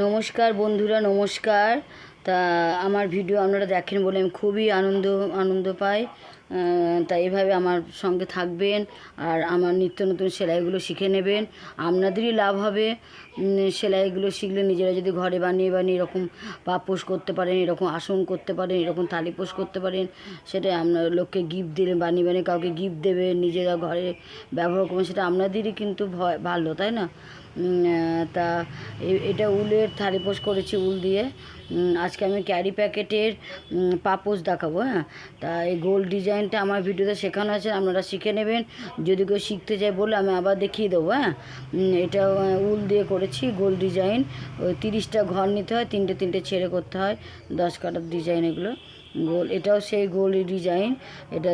নমস্কার বন্ধুরা, নমস্কার। তা, আমার ভিডিও আপনারা দেখেন বলে আমি খুবই আনন্দ আনন্দ পাই। তা, এভাবে আমার সঙ্গে থাকবেন আর আমার নিত্য নতুন সেলাইগুলো শিখে নেবেন। আপনাদেরই লাভ হবে। সেলাইগুলো শিখলে নিজেরা যদি ঘরে বানিয়ে বানিয়ে এরকম পাপোশ করতে পারেন, এরকম আসন করতে পারেন, এরকম থালিপোষ করতে পারেন সেটা আপনার লোককে গিফট দিলে, বানিয়ে বানিয়ে কাউকে গিফট দেবেন, নিজেরা ঘরে ব্যবহার করবেন, সেটা আপনাদেরই কিন্তু ভয়, ভালো, তাই না? তা এটা উলের থালিপোষ করেছি উল দিয়ে। আজকে আমি ক্যারি প্যাকেটের পাপোশ দেখাবো হ্যাঁ? তা এই গোল ডিজাইনটা আমার ভিডিওতে শেখানো আছে, আপনারা শিখে নেবেন। যদি কেউ শিখতে চায় বলে আমি আবার দেখিয়ে দেবো হ্যাঁ? এটা উল দিয়ে করেছি গোল ডিজাইন। ওই তিরিশটা ঘর নিতে হয়, তিনটে তিনটে ছেড়ে করতে হয়, দশ কাটার ডিজাইন এগুলো। গোল, এটাও সেই গোল ডিজাইন। এটা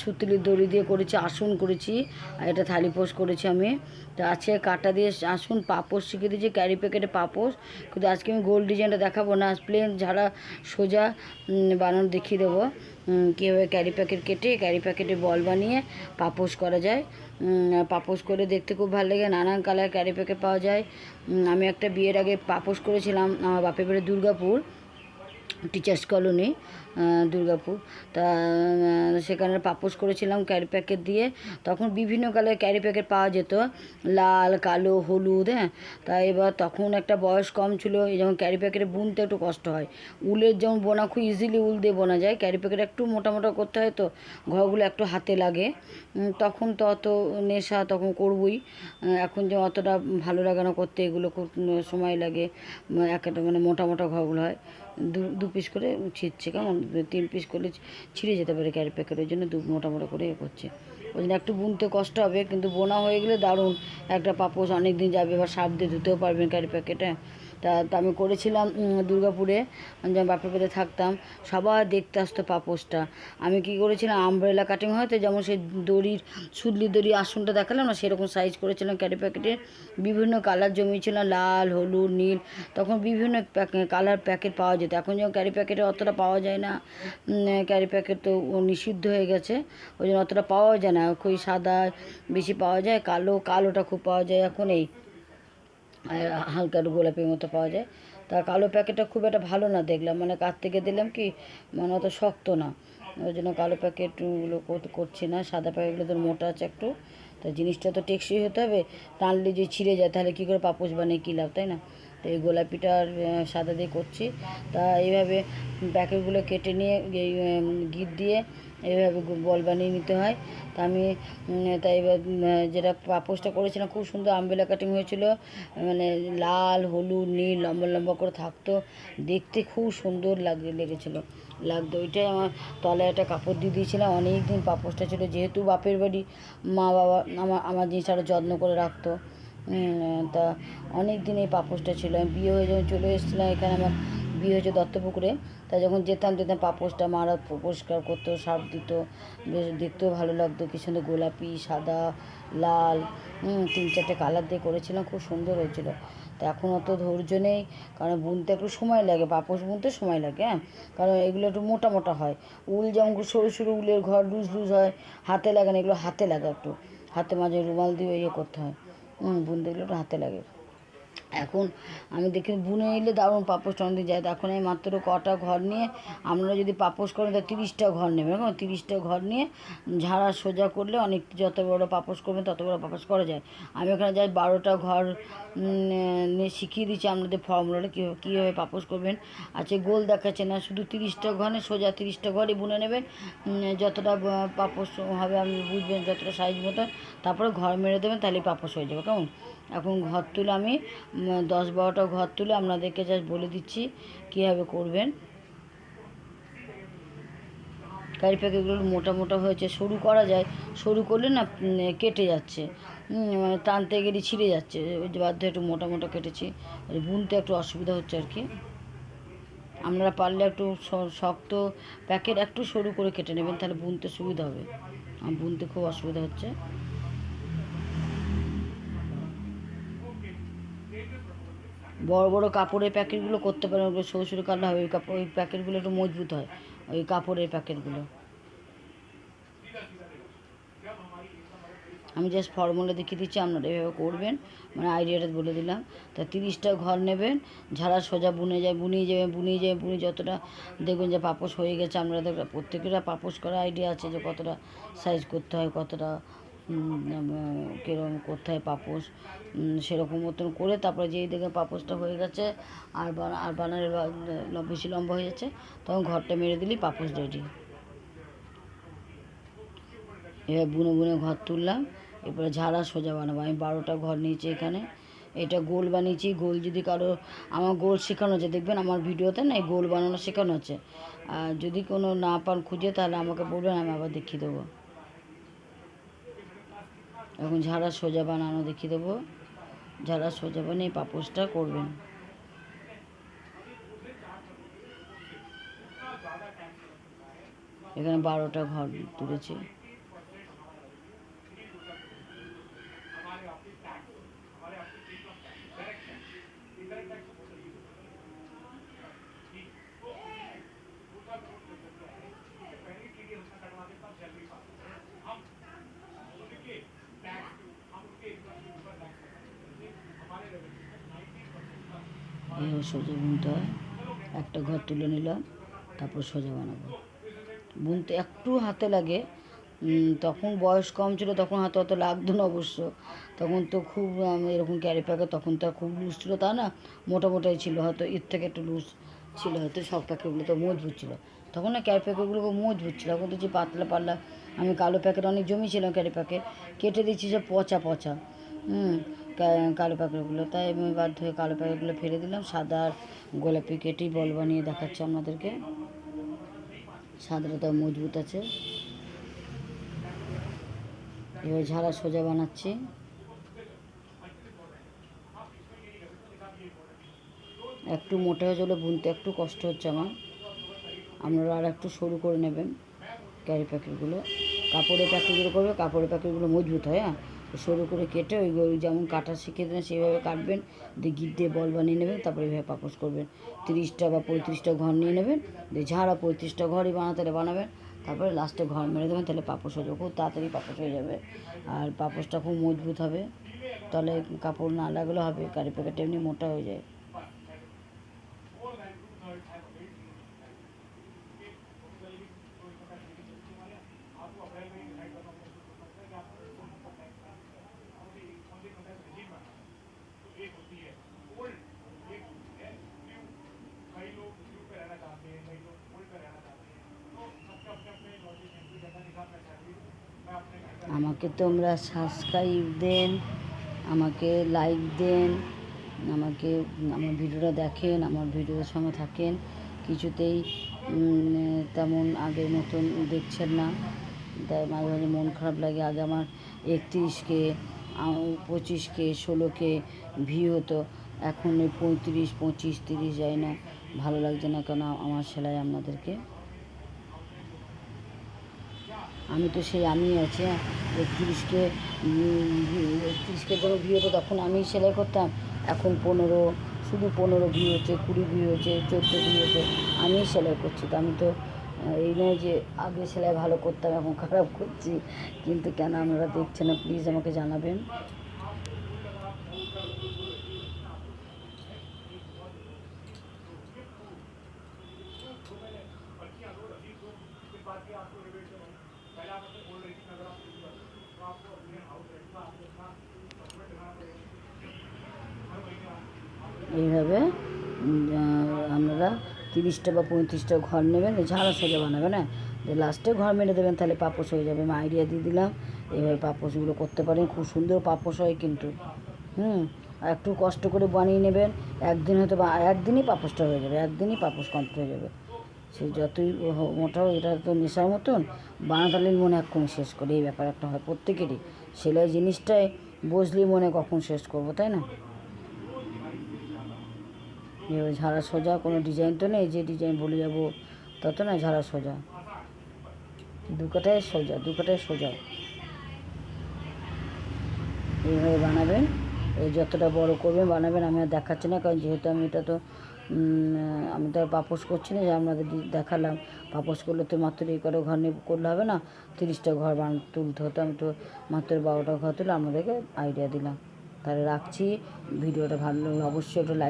সুতলির দড়ি দিয়ে করেছি, আসন করেছি, আর এটা থালি পোষ করেছি আমি। তো আজকে কাটা দিয়ে আসুন, পাপোশ শিখে দিয়েছি ক্যারি প্যাকেটে পাপোশ। কিন্তু আজকে আমি গোল ডিজাইনটা দেখাবো না প্লেন ঝাড়া সোজা বানানো দেখিয়ে দেবো। কীভাবে ক্যারি প্যাকেট কেটে ক্যারি প্যাকেটে বল বানিয়ে পাপোশ করা যায়। পাপোশ করে দেখতে খুব ভালো লাগে, নানান কালার ক্যারি প্যাকেট পাওয়া যায়। আমি একটা বিয়ের আগে পাপোশ করেছিলাম, আমার বাপের বাড়ি দুর্গাপুর। Teachers colony Durgapur. তা সেখানে পাপোশ করেছিলাম ক্যারি প্যাকেট দিয়ে। তখন বিভিন্ন কালারের ক্যারি প্যাকেট পাওয়া যেত। লাল, কালো, হলুদ হ্যাঁ? তা এবার তখন একটা বয়স কম ছিল, এই যেমন ক্যারি প্যাকেটে বুনতে একটু কষ্ট হয়। উলের যেমন বোনা খুব ইজিলি উল দিয়ে বোনা যায়। ক্যারি প্যাকেট একটু মোটা মোটা করতে হয় তো, ঘরগুলো একটু হাতে লাগে। তখন তো অত নেশা তখন করবই। এখন যে অতটা ভালো লাগে না করতে, এগুলো সময় লাগে। একটা মানে মোটা মোটা ঘরগুলো হয়। দু পিস করে ছিঁড়ছে, কেমন? তিন পিস করলে ছিঁড়ে যেতে পারে ক্যারি প্যাকের ওই জন্য দু মোটা মোটা করে এ করছে। ওই জন্য একটু বুনতে কষ্ট হবে, কিন্তু বোনা হয়ে গেলে দারুণ। একটা পাপোস অনেক দিন যাবে বা সাপ দিয়ে ধুতেও পারবেন ক্যারি প্যাকেটে তা আমি করেছিলাম দুর্গাপুরে। যখন বাপের বাড়িতে থাকতাম সবাই দেখতে আসতো পাপোশটা। আমি কি করেছিলাম আমব্রেলা কাটিং হয় তো যেমন সেই দড়ির সুদলি দড়ি আসনটা দেখালাম না, সেরকম সাইজ করেছিলাম ক্যারি প্যাকেটে বিভিন্ন কালার জমিয়েছিলাম লাল, হলুদ, নীল। তখন বিভিন্ন কালার প্যাকেট পাওয়া যেত। এখন যেমন ক্যারি প্যাকেটে অতটা পাওয়া যায় না ক্যারি প্যাকেট তো নিষিদ্ধ হয়ে গেছে। ওই জন্য অতটা পাওয়া যায় না। খুবই সাদা বেশি পাওয়া যায়, কালো, কালোটা খুব পাওয়া যায় এখন এই। হালকা একটু গোলাপির মতো পাওয়া যায়। তা কালো প্যাকেটটা খুব একটা ভালো না দেখলাম। মানে কার থেকে দিলাম কি মানে অত শক্ত না। ওই জন্য কালো প্যাকেটগুলো কর- করছি না। সাদা প্যাকেটগুলো তো মোটা আছে একটু। তা জিনিসটা তো টেকসই হতে হবে। টানলে যদি ছিঁড়ে যায়, তাহলে কী করে পাপোশ বানিয়ে কী লাভ, তাই না? এই গোলাপিটা সাদা দিয়ে করছি। তা এইভাবে প্যাকেটগুলো কেটে নিয়ে, এই গিট দিয়ে এইভাবে বল বানিয়ে নিতে হয়। তা আমি তাই এবার যেটা পাপোশটা করেছিলাম, খুব সুন্দর আমবেলা কাটিং হয়েছিল। মানে লাল, হলুদ, নীল, লম্বা লম্বা করে থাকতো। দেখতে খুব সুন্দর লাগে, লেগেছিলো। লাগতো। ওইটাই আমার তলায় একটা কাপড় দিয়ে দিয়েছিলাম। অনেক দিন পাপোশটা ছিল। যেহেতু বাপের বাড়ি, মা বাবা আমার আমার জিনিস আরও যত্ন করে রাখতো। তা অনেক দিন এই পাপোশটা ছিল। আমি বিয়ে হয়ে যখন চলে এসেছিলাম এখানে আমার বিয়ে হয়েছে দত্তপুকুরে, তা যখন যেতাম যেতাম পাপোসটা মারা পরিষ্কার করতো, সার দিত, বেশ দেখতেও ভালো লাগতো। কি সুন্দর গোলাপি, সাদা, লাল তিন চারটে কালার দিয়ে করেছিলাম, খুব সুন্দর হয়েছিল। তা এখন অত ধৈর্য নেই, কারণ বুনতে একটু সময় লাগে, পাপোশ বুনতে সময় লাগে হ্যাঁ? কারণ এগুলো একটু মোটা মোটা হয়। উল যেমন সরু সরু উলের ঘর, লুজ লুজ হয়, হাতে লাগে না, এগুলো হাতে লাগে একটু। হাতে মাঝে রুমাল দিয়ে ইয়ে করতে হয়। বুনতে গেলে একটু হাতে লাগে। এখন আমি দেখি বুনে এলে দারুণ পাপোশ টানতে যায়। এখন আমি মাত্র কটা ঘর নিয়ে, আপনারা যদি পাপোশ করেন, তা তিরিশটা ঘর নেবেন। এখন তিরিশটা ঘর নিয়ে ঝাড়া সোজা করলে অনেক যত বড় পাপোশ করবেন, তত বড় পাপোশ করা যায়। আমি ওখানে যাই বারোটা ঘর শিখিয়ে দিচ্ছি আপনাদের ফর্মুলাটা কীভাবে কীভাবে পাপোশ করবেন। আচ্ছা গোল দেখাচ্ছে না, শুধু তিরিশটা ঘরে সোজা তিরিশটা ঘরই বুনে নেবেন। যতটা পাপোশ হবে আপনি বুঝবেন, যতটা সাইজ মতো, তারপরে ঘর মেরে দেবেন, তাহলেই পাপোশ হয়ে যাবে, কেমন? এখন ঘর তুলে আমি দশ বারোটা ঘর তুলে আপনাদেরকে জাস্ট বলে দিচ্ছি কীভাবে করবেন। কারি প্যাকেটগুলো মোটা মোটা হয়েছে, সরু করা যায়, সরু করলে না কেটে যাচ্ছে। মানে টানতে গেলে ছিঁড়ে যাচ্ছে বাধ্য একটু মোটা মোটা কেটেছি বুনতে একটু অসুবিধা হচ্ছে আর কি। আপনারা পারলে একটু শক্ত প্যাকেট একটু সরু করে কেটে নেবেন, তাহলে বুনতে সুবিধা হবে। বুনতে খুব অসুবিধা হচ্ছে। বড় বড় কাপড়ের প্যাকেটগুলো করতে পারেন ওগুলো সরু সরু কাটলে হবে, ওই কাপড় ওই প্যাকেটগুলো একটু মজবুত হয়, ওই কাপড়ের প্যাকেটগুলো। আমি জাস্ট ফর্মুলা দেখিয়ে দিচ্ছি, আপনারা এভাবে করবেন মানে আইডিয়াটা বলে দিলাম। তা তিরিশটা ঘর নেবেন, ঝাড়া সোজা বুনে যায় বুনিয়ে যাবে বুনিয়ে যাবে বুনিয়ে যতটা দেখবেন যে পাপোশ হয়ে গেছে আপনারা দেখবেন প্রত্যেকেরা পাপোশ করা আইডিয়া আছে যে কতটা সাইজ করতে হয়, কতটা কীরকম কোথায় পাপোশ সেরকম মতন করে তারপরে যেই দেখে পাপোশটা হয়ে গেছে, আর বানা, আর বানারের বেশি লম্বা হয়ে যাচ্ছে, তখন ঘরটা মেরে দিলি, পাপোশ রেডি এবার বুনে বুনে ঘর তুললাম, এরপরে ঝাড়া সোজা বানাবো। আমি বারোটা ঘর নিয়েছি এখানে। এটা গোল বানিয়েছি, গোল যদি কারও, আমার গোল শেখানো আছে, দেখবেন আমার ভিডিওতে না এই গোল বানানো শেখানো আছে। আর যদি কোনো না পান খুঁজে, তাহলে আমাকে বলবেন, আমি আবার দেখিয়ে দেবো। এখন ঝাড়া সোজা বানানো দেখিয়ে দেবো। ঝাড়া সোজা বানিয়ে পাপোসটা করবেন। এখানে বারোটা ঘর তুলেছি। এইভাবে সোজা বুনতে হয়। একটা ঘর তুলে নিলাম, তারপর সোজা বানাবো। বুনতে একটু হাতে লাগে তখন বয়স কম ছিল, তখন হাতে অত লাগতো না অবশ্য। তখন তো খুব এরকম ক্যারি প্যাকে তখন তো খুব লুজ ছিল, তা না? মোটামোটাই ছিল, হয়তো এর থেকে একটু লুজ ছিল, হয়তো সব প্যাকেটগুলো তো মজবুত ছিল। তখন না ক্যারি প্যাকেটগুলো মজবুত ছিল, এখন তো যে পাতলা পাতলা, আমি কালো প্যাকেট, অনেক জমিয়েছিলাম ক্যারি প্যাকেট, কেটে দিচ্ছি সব পচা পচা, হুম? কালো প্যাকেটগুলো তাই আমি বাধ্য হয়ে কালো প্যাকেটগুলো ফেলে দিলাম। সাদা আর গোলাপি কেটেই বল বানিয়ে দেখাচ্ছি আপনাদেরকে। সাদাটা তো মজবুত আছে। এবার ঝাড়া সোজা বানাচ্ছি। একটু মোটা হয়ে গেলে বুনতে একটু কষ্ট হচ্ছে আমার। আপনারা আর একটু সরু করে নেবেন। ক্যারি প্যাকেটগুলো। কাপড়ের প্যাকেটগুলো করবে, কাপড়ের প্যাকেটগুলো মজবুত হয় হ্যাঁ? সরু করে কেটে ওই যেমন কাটা শিখে দেন সেইভাবে কাটবেন। দিয়ে গিট দিয়ে বল বানিয়ে নেবেন, তারপরে এইভাবে পাপোশ করবেন। তিরিশটা বা পঁয়ত্রিশটা ঘর নিয়ে নেবেন, দিয়ে ঝাড়া পঁয়ত্রিশটা ঘরই বানাতে বানাবেন। তারপরে লাস্টে ঘর মেরে দেবেন, তাহলে পাপোশ হয়ে যাবে, খুব তাড়াতাড়ি পাপোশ হয়ে যাবে। আর পাপোশটা খুব মজবুত হবে তাহলে কাপড় না লাগলেও হবে, কারি প্যাকেট এমনি মোটা হয়ে যায়। আমাকে তোমরা সাবস্ক্রাইব দেন, আমাকে লাইক দেন, আমাকে, আমার ভিডিওটা দেখেন, আমার ভিডিওর সঙ্গে থাকেন। কিছুতেই তেমন আগের মতন দেখছেন না। তাই মাঝে মাঝে মন খারাপ লাগে। আগে আমার একত্রিশকে পঁচিশকে ষোলোকে ভিউ হতো। এখন পঁয়ত্রিশ, পঁচিশ, তিরিশ যায় না। ভালো লাগছে না কেন? আমার সেলাই আপনাদেরকে আমি তো সেই আমি আছি হ্যাঁ। একত্রিশকে একত্রিশকে যখন বিয়ে হতো, তখন আমি সেলাই করতাম। এখন পনেরো, শুধু পনেরো বিয়ে হচ্ছে, কুড়ি বিয়ে হচ্ছে, চোদ্দ বিয়ে হচ্ছে আমি সেলাই করছি। তো আমি তো এই নয় যে আগে সেলাই ভালো করতাম, এখন খারাপ করছি। কিন্তু কেন আপনারা দেখছেন না প্লিজ আমাকে জানাবেন। এইভাবে আপনারা তিরিশটা বা পঁয়ত্রিশটা ঘর নেবেন ঝাড়া সোজা বানাবেন হ্যাঁ? যে লাস্টে ঘর মেরে দেবেন, তাহলে পাপোশ হয়ে যাবে, আমি আইডিয়া দিয়ে দিলাম। এইভাবে পাপোশগুলো করতে পারেন, খুব সুন্দর পাপোশ হয় কিন্তু, হুম? একটু কষ্ট করে বানিয়ে নেবেন, একদিন হয়তো বা, একদিনই পাপোশটা হয়ে যাবে, একদিনই পাপোশ কমপ্লিট হয়ে যাবে। সে যতই মোটা এটা তো নেশার মতন, বানাতালির মনে এক্ষুনি শেষ করে, এই ব্যাপার একটা হয় প্রত্যেকেরই। সেলাই জিনিসটাই বসলেই মনে কখন শেষ করব, তাই না? ঝাড়া সোজা, কোনো ডিজাইন তো নেই, যে ডিজাইন বলে যাব তত না ঝাড়া সোজা। দু কাটায় সোজা দু কাটায় সোজা। এইভাবে বানাবেন, এই যতটা বড় করবেন, বানাবেন, আমি আর দেখাচ্ছি না, কারণ যেহেতু আমি এটা তো আমি তো আর পাপোস করছি না যে আপনাদের দেখালাম। পাপোস করলে তো মাত্র এই করে ঘর নিয়ে করলে হবে না, তিরিশটা ঘর বান, তুলতে হতো, আমি তো মাত্র বারোটা ঘর তুলে আপনাদেরকে আইডিয়া দিলাম। তাহলে রাখছি, ভিডিওটা ভালো, অবশ্যই একটা লাইক